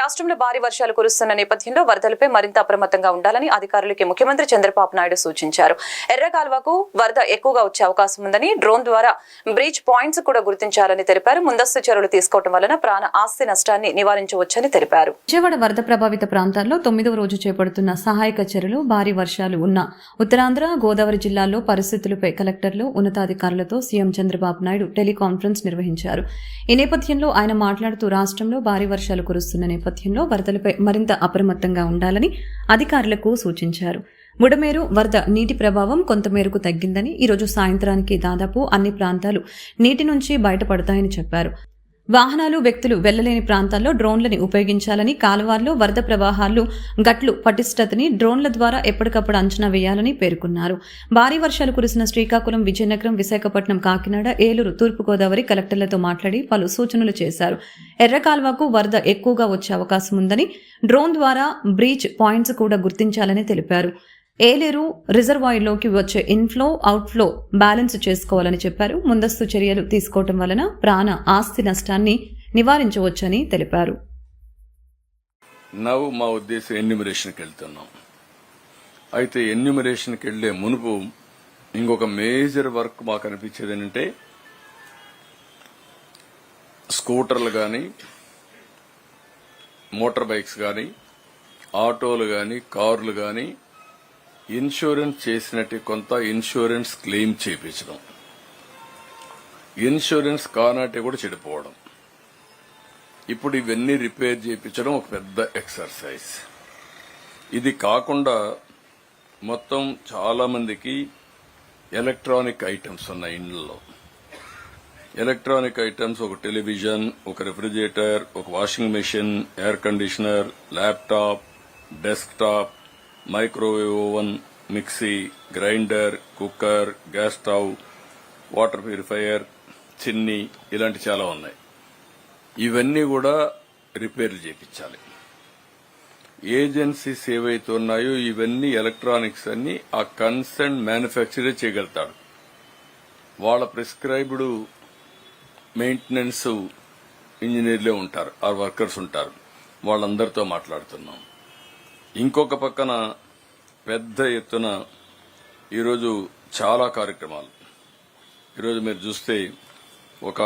రాష్ట్రంలో భారీ వర్షాలు కురుస్తున్న నేపథ్యంలో వరదలపై మరింత అప్రమత్తంగా ఉండాలని అధికారులకి ముఖ్యమంత్రి చంద్రబాబు నాయుడు సూచించారు. ఎర్రకాల్వకు వరద ఎక్కువగా వచ్చే అవకాశం ఉందని డ్రోన్ ద్వారా బ్రీచ్ పాయింట్స్ కూడా గుర్తించాలని తెలిపారు. ముందస్తు చర్యలు తీసుకోవడం వలన ప్రాణ ఆస్తి నష్టాన్ని నివారించవచ్చని తెలిపారు. విజయవాడ వరద ప్రభావిత ప్రాంతాల్లో తొమ్మిదవ రోజు చేపడుతున్న సహాయక చర్యలు భారీ వర్షాలు ఉన్న ఉత్తరాంధ్ర గోదావరి జిల్లాల్లో పరిస్థితులపై కలెక్టర్లు ఉన్నతాధికారులతో సీఎం చంద్రబాబు నాయుడు టెలికాన్ఫరెన్స్ నిర్వహించారు. ఈ నేపథ్యంలో ఆయన మాట్లాడుతూ రాష్ట్రంలో భారీ వర్షాలు కురుస్తున్న నేపథ్యంలో వరదలపై మరింత అప్రమత్తంగా ఉండాలని అధికారులకు సూచించారు. బుడమేరు వరద నీటి ప్రభావం కొంతమేరకు తగ్గిందని ఈరోజు సాయంత్రానికి దాదాపు అన్ని ప్రాంతాలు నీటి నుంచి బయటపడతాయని చెప్పారు. వాహనాలు వ్యక్తులు వెళ్ళలేని ప్రాంతాల్లో డ్రోన్లని ఉపయోగించాలని కాలువల్లో వరద ప్రవాహాలు గట్లు పటిష్టతని డ్రోన్ల ద్వారా ఎప్పటికప్పుడు అంచనా వేయాలని పేర్కొన్నారు. భారీ వర్షాలు కురిసిన శ్రీకాకుళం విజయనగరం విశాఖపట్నం కాకినాడ ఏలూరు తూర్పుగోదావరి కలెక్టర్లతో మాట్లాడి పలు సూచనలు చేశారు. ఎర్రకాల్వకు వరద ఎక్కువగా వచ్చే అవకాశం ఉందని డ్రోన్ ద్వారా బ్రీచ్ పాయింట్స్ కూడా గుర్తించాలని తెలిపారు. ఏలేరు రిజర్వాయర్లోకి వచ్చే ఇన్ఫ్లో అవుట్ఫ్లో బ్యాలెన్స్ చేసుకోవాలని చెప్పారు. ముందస్తు చర్యలు తీసుకోవటం వలన ప్రాణ ఆస్తి నష్టాన్ని నివారించవచ్చని తెలిపారు. నవ్వు మా ఉద్దేశం ఎన్యూమరేషన్కి వెళ్తున్నాం. అయితే ఎన్యూమరేషన్కి వెళ్ళే మునుపు ఇంకొక మేజర్ వర్క్ మాకు అనిపించేది ఏంటంటే స్కూటర్లు కానీ మోటార్ బైక్స్ కానీ ఆటోలు కానీ కార్లు కానీ ఇన్సూరెన్స్ చేసినట్టు కొంత ఇన్సూరెన్స్ క్లెయిమ్ చేయించడం ఇన్సూరెన్స్ కానట్టు కూడా చెడిపోవడం. ఇప్పుడు ఇవన్నీ రిపేర్ చేయించడం ఒక పెద్ద ఎక్సర్సైజ్. ఇది కాకుండా మొత్తం చాలా మందికి ఎలక్ట్రానిక్ ఐటమ్స్ ఉన్నాయి ఇండ్లలో. ఎలక్ట్రానిక్ ఐటమ్స్ ఒక టెలివిజన్ ఒక రెఫ్రిజిరేటర్ ఒక washing machine air conditioner laptop desktop microwave oven mixie grinder cooker gas stove water purifier చిన్ని ఇలాంటి చాలా ఉన్నాయి. ఇవన్నీ కూడా రిపేర్లు చేయించాలి ఏజెన్సీస్ ఏవైతే ఉన్నాయో ఇవన్నీ ఎలక్ట్రానిక్స్ అన్ని ఆ కన్సర్న్ మ్యానుఫ్యాక్చరే చేయగలుగుతాడు. వాళ్ళ ప్రిస్క్రైబ్డ్ మెయింటెనెన్స్ ఇంజనీర్లే ఉంటారు ఆ వర్కర్స్ ఉంటారు. వాళ్ళందరితో మాట్లాడుతున్నాం. ఇంకొక పక్కన పెద్ద ఎత్తున ఈరోజు చాలా కార్యక్రమాలు. ఈరోజు మీరు చూస్తే ఒక